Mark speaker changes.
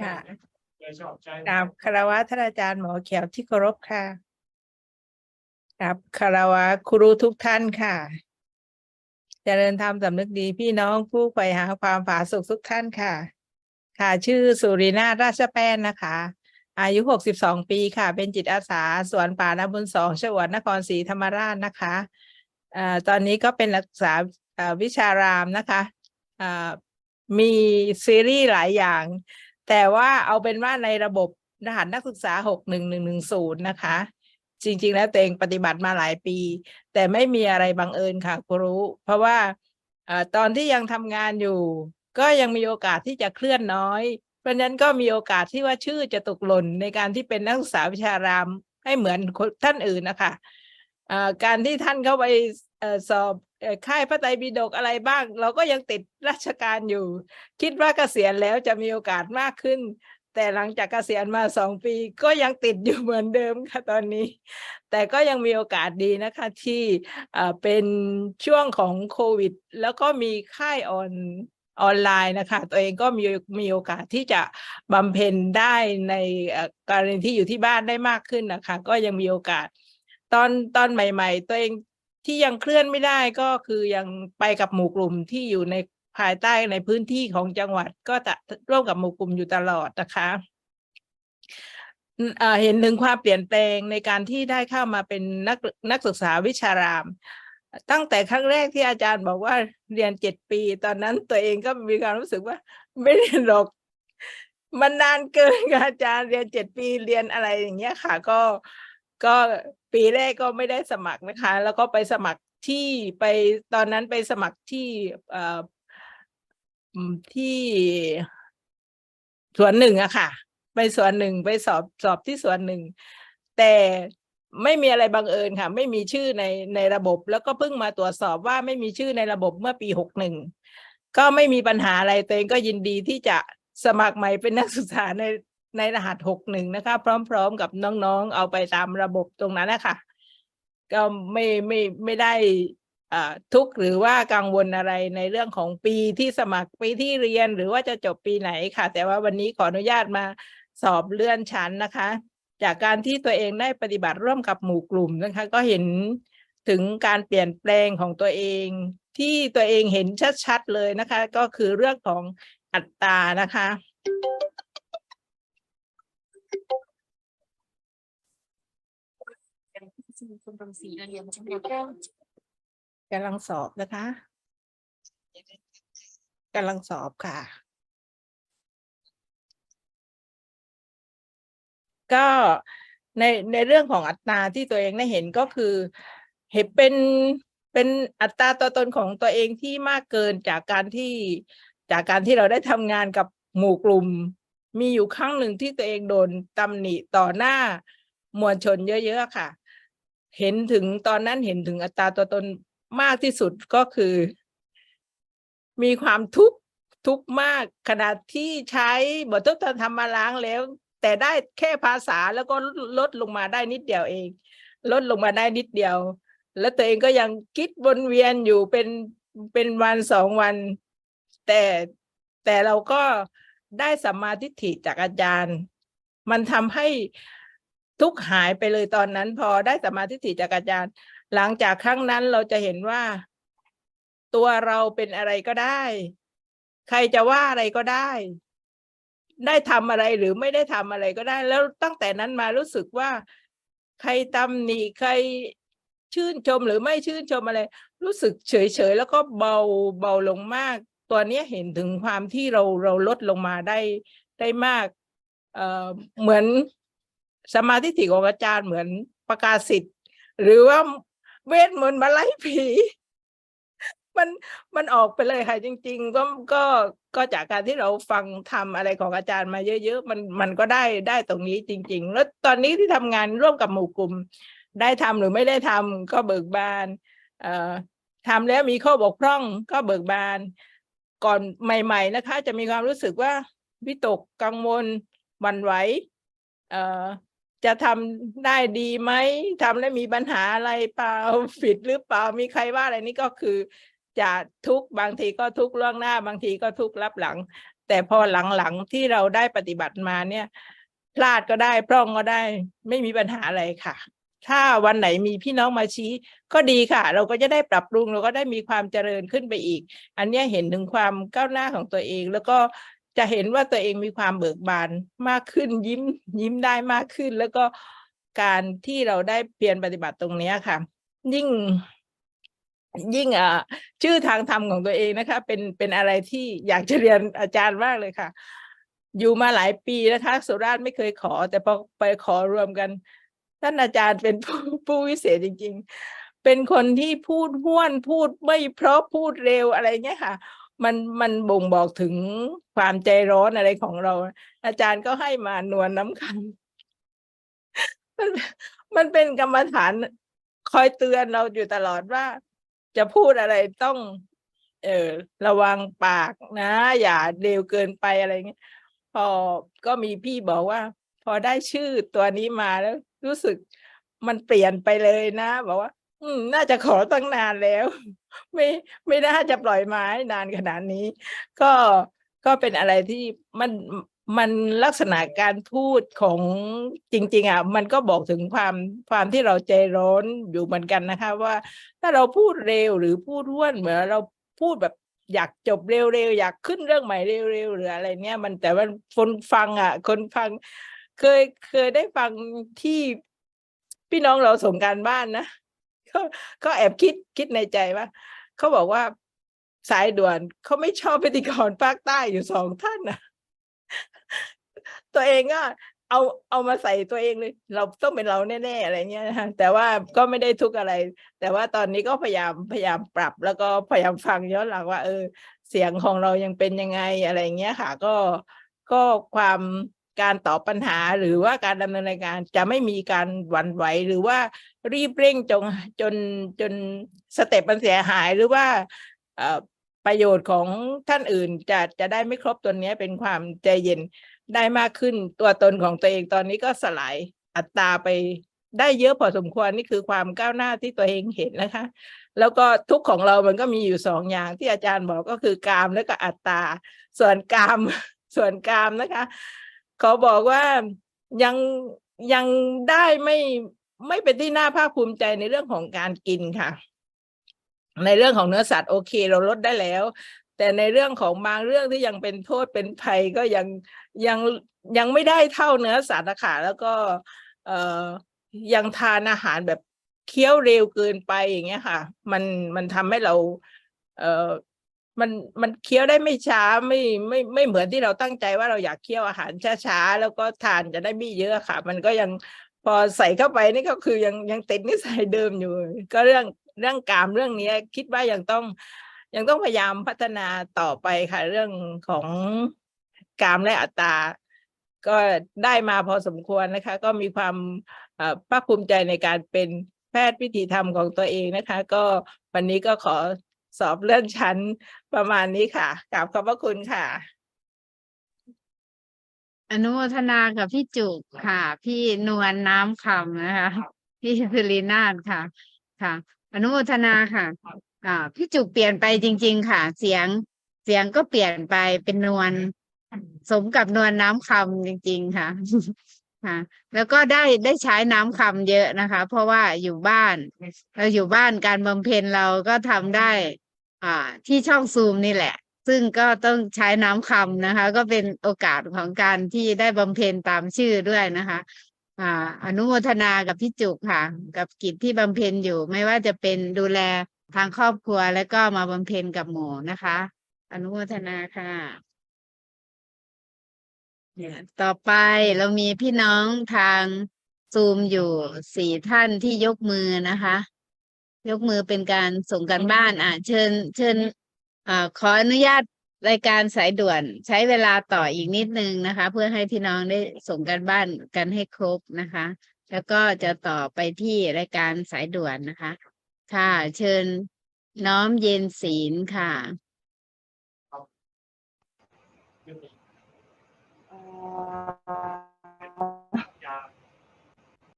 Speaker 1: ค่ะ
Speaker 2: ชอบใจ
Speaker 1: กราบคารวะท่านอาจารย์หมอเขียวที่เคารพค่ะกราบคารวะครูทุกท่านค่ะเจริญธรรมสำนึกดีพี่น้องผู้ใฝ่หาความผาสุกทุกท่านค่ะ ค่ะชื่อสุรินาถราชแป้นนะคะ อายุหกสิบสองปีค่ะ เป็นจิตอาสาสวนป่านาบุญสองจังหวัดนครศรีธรรมราชนะคะเอ่อตอนนี้ก็เป็นนักศึกษาเอ่อวิชารามนะคะเอ่อ มีซีรีส์หลายอย่าง แต่ว่าเอาเป็นว่าในระบบรหัสนักศึกษาหกหนึ่งหนึ่งหนึ่งศูนย์นะคะ จริง ๆ แล้วตัวเองปฏิบัติมาหลายปี แต่ไม่มีอะไรบังเอิญค่ะครู เพราะว่าอตอนที่ยังทำงานอยู่ ก็ยังมีโอกาสที่จะเคลื่อนน้อย เพราะฉะนั้นก็มีโอกาสที่ว่าชื่อจะตกหล่นในการที่เป็นนักศึกษาวิชารามให้เหมือนท่านอื่นนะคะเอ่อการที่ท่านเข้าไปอสอบ ค่ายพระไตรปิฎกอะไรบ้าง เราก็ยังติดราชการอยู่ คิดว่าเกษียณแล้วจะมีโอกาสมากขึ้น แต่หลังจากเกษียณมาสองปีก็ยังติดอยู่เหมือนเดิมค่ะตอนนี้ แต่ก็ยังมีโอกาสดีนะคะที่เอ่เป็นช่วงของโควิด แล้วก็มีค่ายออนออนไลน์นะคะ ตัวเองก็มีมีโอกาสที่จะบำเพ็ญได้ในเอ่อกรณีที่อยู่ที่บ้านได้มากขึ้นนะคะ ก็ยังมีโอกาสตอนตอนใหม่ ๆ ตัวเอง ที่ยังเคลื่อนไม่ได้ก็คือยังไปกับหมู่กลุ่มที่อยู่ในภายใต้ในพื้นที่ของจังหวัดก็จะร่วมกับหมู่กลุ่มอยู่ตลอดนะคะเห็นถึงความเปลี่ยนแปลงในการที่ได้เข้ามาเป็นนักนักศึกษาวิชาราม ตั้งแต่ครั้งแรกที่อาจารย์บอกว่าเรียนเจ็ดปี ตอนนั้นตัวเองก็มีความรู้สึกว่า ไม่เรียนหรอกมันนานเกินอาจารย์เรียนเจ็ดปีเรียนอะไรอย่างเงี้ยค่ะ ก็ ก็ปีแรกก็ไม่ได้สมัครนะคะ แล้วก็ไปสมัครที่ไปตอนนั้นไปสมัครที่ที่สวนหนึ่งอะค่ะ ไปสวนหนึ่งไปสอบสอบที่สวนหนึ่ง แต่ไม่มีอะไรบังเอิญค่ะ ไม่มีชื่อในในระบบ แล้วก็เพิ่งมาตรวจสอบว่าไม่มีชื่อในระบบเมื่อปีหกหนึ่งก็ไม่มีปัญหาอะไรตัวเองก็ยินดีที่จะสมัครใหม่เป็นนักศึกษาใน ในรหัสหกหนึ่งนะคะ พร้อมๆกับน้องๆ เอาไปตามระบบตรงนั้นนะคะก็ไม่ไม่ไม่ได้อ่าทุกข์หรือว่ากังวลอะไรในเรื่องของปีที่สมัครปีที่เรียนหรือว่าจะจบปีไหนค่ะ แต่ว่าวันนี้ขออนุญาตมาสอบเลื่อนชั้นนะคะ จากการที่ตัวเองได้ปฏิบัติร่วมกับหมู่กลุ่มนะคะ ก็เห็นถึงการเปลี่ยนแปลงของตัวเอง ที่ตัวเองเห็นชัดๆเลยนะคะ ก็คือเรื่องของอัตรานะคะ
Speaker 3: คุณรังสีเรียนชั้นบน
Speaker 1: กำลังสอบนะคะกำลังสอบค่ะ ก็ในในเรื่องของอัตราที่ตัวเองได้เห็นก็คือ เห็นเป็นเป็นอัตราตัวตนของตัวเองที่มากเกินจากการที่จากการที่เราได้ทำงานกับหมู่กลุ่ม มีอยู่ครั้งหนึ่งที่ตัวเองโดนตำหนิต่อหน้ามวลชนเยอะๆค่ะ เห็นถึงตอนนั้นเห็นถึงอัตราตัวตนมากที่สุดก็คือ มีความทุกข์ทุกข์มากขนาดที่ใช้บททดสอบทำมาล้างแล้ว แต่ได้แค่ภาษาแล้วก็ลดลงมาได้นิดเดียวเอง ลดลงมาได้นิดเดียว แล้วตัวเองก็ยังคิดวนเวียนอยู่เป็นเป็นวันสองวัน แต่แต่เราก็ได้สัมมาทิฏฐิจากอาจารย์ มันทำให้ ทุกหายไปเลยตอนนั้น พอได้สมาทิฏฐิจากอาจารย์ หลังจากครั้งนั้นเราจะเห็นว่า ตัวเราเป็นอะไรก็ได้ ใครจะว่าอะไรก็ได้ ได้ทำอะไรหรือไม่ได้ทำอะไรก็ได้ แล้วตั้งแต่นั้นมารู้สึกว่า ใครตำหนิใครชื่นชมหรือไม่ชื่นชมอะไร รู้สึกเฉยๆแล้วก็เบาเบาลงมาก ตัวนี้เห็นถึงความที่เราเราลดลงมาได้ได้มากเอ่อเหมือน สมาธิถิของอาจารย์เหมือนประกาศสิทธิ์หรือว่าเวทมนต์มาไล่ผี มันมันออกไปเลยค่ะจริง ๆ ก็ก็ก็จากการที่เราฟังทำอะไรของอาจารย์มาเยอะ ๆ มันมันก็ได้ได้ตรงนี้จริง ๆ แล้วตอนนี้ที่ทำงานร่วมกับหมู่กลุ่ม ได้ทำหรือไม่ได้ทำก็เบิกบานเอ่อทำแล้วมีข้อบกพร่องก็เบิกบาน ก่อนใหม่ ๆ นะคะ จะมีความรู้สึกว่าวิตกกังวลหวั่นไหวเอ่อ จะทำได้ดีไหมทำแล้วมีปัญหาอะไรเปล่าผิดหรือเปล่ามีใครว่าอะไรนี่ก็คือ จะทุกข์บางทีก็ทุกข์ล่วงหน้า บางทีก็ทุกข์รับหลัง แต่พอหลังๆที่เราได้ปฏิบัติมาเนี่ย พลาดก็ได้พร่องก็ได้ ไม่มีปัญหาอะไรค่ะ ถ้าวันไหนมีพี่น้องมาชี้ ก็ดีค่ะ เราก็จะได้ปรับปรุงเราก็ได้มีความเจริญขึ้นไปอีก อันนี้เห็นถึงความก้าวหน้าของตัวเอง แล้วก็ จะเห็นว่าตัวเองมีความเบิกบานมากขึ้นยิ้มยิ้มได้มากขึ้น แล้วก็การที่เราได้เพียรปฏิบัติตรงนี้ค่ะ ยิ่งยิ่งอะชื่อทางธรรมของตัวเองนะคะ เป็นเป็นอะไรที่อยากจะเรียนอาจารย์มากเลยค่ะ อยู่มาหลายปีนะคะสุราษฎร์ไม่เคยขอ แต่พอไปขอรวมกัน ท่านอาจารย์เป็นผู้ผู้วิเศษจริง ๆ เป็นคนที่พูดห้วนพูดไม่เพราะพูดเร็วอะไรเงี้ยค่ะ มันมันบ่งบอกถึงความใจร้อนอะไรของเรา อาจารย์ก็ให้มานวลน้ำคำมันมันเป็นกรรมฐานคอยเตือนเราอยู่ตลอดว่า จะพูดอะไรต้อง เออระวังปากนะ อย่าเร็วเกินไปอะไรเงี้ยพอก็มีพี่บอกว่า พอได้ชื่อตัวนี้มาแล้ว รู้สึกมันเปลี่ยนไปเลยนะ บอกว่า อืมน่าจะขอตั้งนานแล้ว ไม่ไม่น่าจะปล่อยไม้นานขนาดนี้ ก็ก็เป็นอะไรที่มันมันลักษณะการพูดของจริง ๆอะมันก็บอกถึงความความที่เราใจร้อนอยู่เหมือนกันนะคะ ว่าถ้าเราพูดเร็วหรือพูดห้วนเหมือนเราพูดแบบอยากจบเร็วๆอยากขึ้นเรื่องใหม่เร็วๆหรืออะไรเนี่ย มันแต่ว่าคนฟังอะ คนฟัง เคยเคยได้ฟังที่พี่น้องเราส่งการบ้านนะ ก็ก็แอบคิดคิดในใจว่าเขาบอกว่าสายด่วนเขาไม่ชอบพิธีกรภาคใต้อยู่สองท่านนะตัวเองก็เอาเอามาใส่ตัวเองเลย เราต้องเป็นเราแน่ๆอะไรเงี้ยนะแต่ว่าก็ไม่ได้ทุกอะไร แต่ว่าตอนนี้ก็พยายามพยายามปรับ แล้วก็พยายามฟังย้อนหลังว่า เออ เสียงของเรายังเป็นยังไงอะไรเงี้ยค่ะ ก็ก็ความ การตอบปัญหาหรือว่าการดำเนินรายการจะไม่มีการหวั่นไหวหรือว่ารีบเร่งจงจนจนสเต็ปมันเสียหายหรือว่าประโยชน์ของท่านอื่นจะจะได้ไม่ครบตัวนี้เป็นความใจเย็นได้มากขึ้นตัวตนของตัวเองตอนนี้ก็สลายอัตราไปได้เยอะพอสมควรนี่คือความก้าวหน้าที่ตัวเองเห็นนะคะ แล้วก็ทุกข์ของเรามันก็มีอยู่สองอย่างที่อาจารย์บอกก็คือกามและก็อัตตาส่วนกามส่วนกามนะคะ เขาบอกว่ายังยังได้ไม่ไม่เป็นที่น่าภาคภูมิใจในเรื่องของการกินค่ะ ในเรื่องของเนื้อสัตว์โอเค เราลดได้แล้ว แต่ในเรื่องของบางเรื่องที่ยังเป็นโทษเป็นภัยก็ยังยังยังไม่ได้เท่าเนื้อสัตว์นะคะแล้วก็ เอ่อยังทานอาหารแบบเคี้ยวเร็วเกินไปอย่างเงี้ยค่ะ มันมันทำให้เรา เอ่อ มันมันเคี้ยวได้ไม่ช้าไม่ไม่ไม่เหมือนที่เราตั้งใจว่าเราอยากเคี้ยวอาหารช้าๆแล้วก็ทานจะได้ไม่เยอะค่ะ มันก็ยังพอใส่เข้าไปนี่ก็คือยังยังติดนิสัยเดิมอยู่ ก็เรื่องเรื่องกามเรื่องเนี้ยคิดว่ายังต้องยังต้องพยายามพัฒนาต่อไปค่ะ เรื่องของกามและอัตราก็ได้มาพอสมควรนะคะ ก็มีความภาคภูมิใจในการเป็นแพทย์วิถีธรรมของตัวเองนะคะ ก็วันนี้ก็ขอ สอบเลื่อนชั้นประมาณนี้ค่ะกราบขอบพระคุณค่ะ
Speaker 2: อนุโมทนากับพี่จุกค่ะ พี่นวลน้ำคำนะคะ พี่สิรินาถค่ะ ค่ะ อนุโมทนาค่ะ อ่า พี่จุกเปลี่ยนไปจริง ๆ ค่ะ เสียงเสียงก็เปลี่ยนไปเป็นนวลสมกับนวลน้ำคำจริง ๆ ค่ะ ค่ะแล้วก็ได้ได้ใช้น้ำคำเยอะนะคะ เพราะว่าอยู่บ้านเราอยู่บ้านการบำเพ็ญเราก็ทำได้ อ่า ที่ช่องซูมนี่แหละ ซึ่งก็ต้องใช้น้ำคำนะคะ ก็เป็นโอกาสของการที่ได้บำเพ็ญตามชื่อด้วยนะคะ อ่า อนุโมทนากับพี่จุกค่ะ กับกิจที่บำเพ็ญอยู่ ไม่ว่าจะเป็นดูแลทางครอบครัวแล้วก็มาบำเพ็ญกับหมู่นะคะ อนุโมทนาค่ะ เนี่ยต่อไปเรามีพี่น้องทางซูมอยู่สี่ท่านที่ยกมือนะคะ ยกมือเป็นการส่งกันบ้านอ่าเชิญ เชิญอ่าขออนุญาตรายการสายด่วนใช้เวลาต่ออีกนิดนึงนะคะ เพื่อให้พี่น้องได้ส่งกันบ้านกันให้ครบนะคะ แล้วก็จะต่อไปที่รายการสายด่วนนะคะ ค่ะ เชิญน้อมเย็นศีลค่ะ
Speaker 4: Uh...